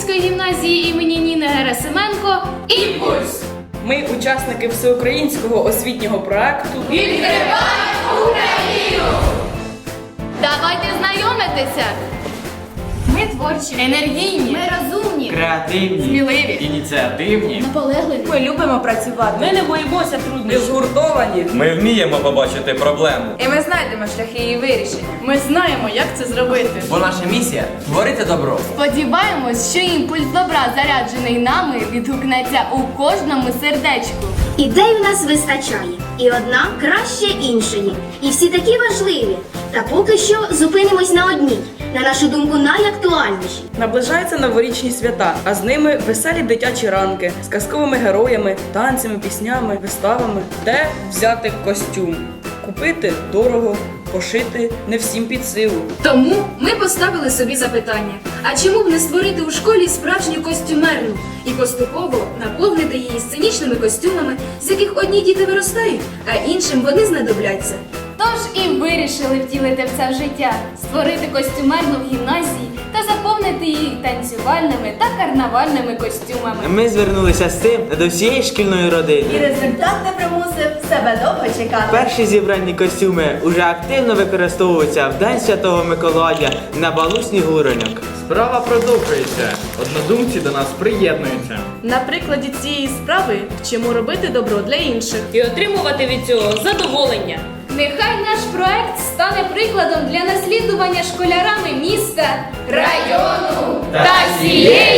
Липинської гімназії імені Ніни Герасименко. Імпульс! Ми учасники всеукраїнського освітнього проекту Відкривай Україну! Давайте знайомитися! Ми творчі, енергійні, ми розумні. Креативні, Сміливі. ініціативні. наполегливі. Ми любимо працювати. Ми не боїмося труднощів. Ми згуртовані. Ми вміємо побачити проблему. І ми знайдемо шляхи її вирішення. Ми знаємо, як це зробити. Бо наша місія творити добро. Сподіваємось, що імпульс добра, заряджений нами, відгукнеться у кожному сердечку. Ідей у нас вистачає, і одна краще іншої. І всі такі важливі. Та поки що зупинимось на одній, на нашу думку, найактуальнішій. Наближаються новорічні свята, а з ними веселі дитячі ранки з казковими героями, танцями, піснями, виставами. Де взяти костюм? Купити дорого, пошити не всім під силу. Тому ми поставили собі запитання: а чому б не створити у школі справжню костюмерну і поступово наповнити її сценічними костюмами, з яких одні діти виростають, а іншим вони знадобляться. Тож і вирішили втілити в це в життя, створити костюмерну в гімназії та заповнити її танцювальними та карнавальними костюмами. Ми звернулися з цим до всієї шкільної родини. результат не примусив себе довго чекати. Перші зібрані костюми уже активно використовуються в День Святого Миколая на балу Снігуроньок. Справа продовжується. Однодумці до нас приєднуються. На прикладі цієї справи вчимо робити добро для інших і отримувати від цього задоволення. Нехай наш проект стане прикладом для наслідування школярами міста, району та всієї України.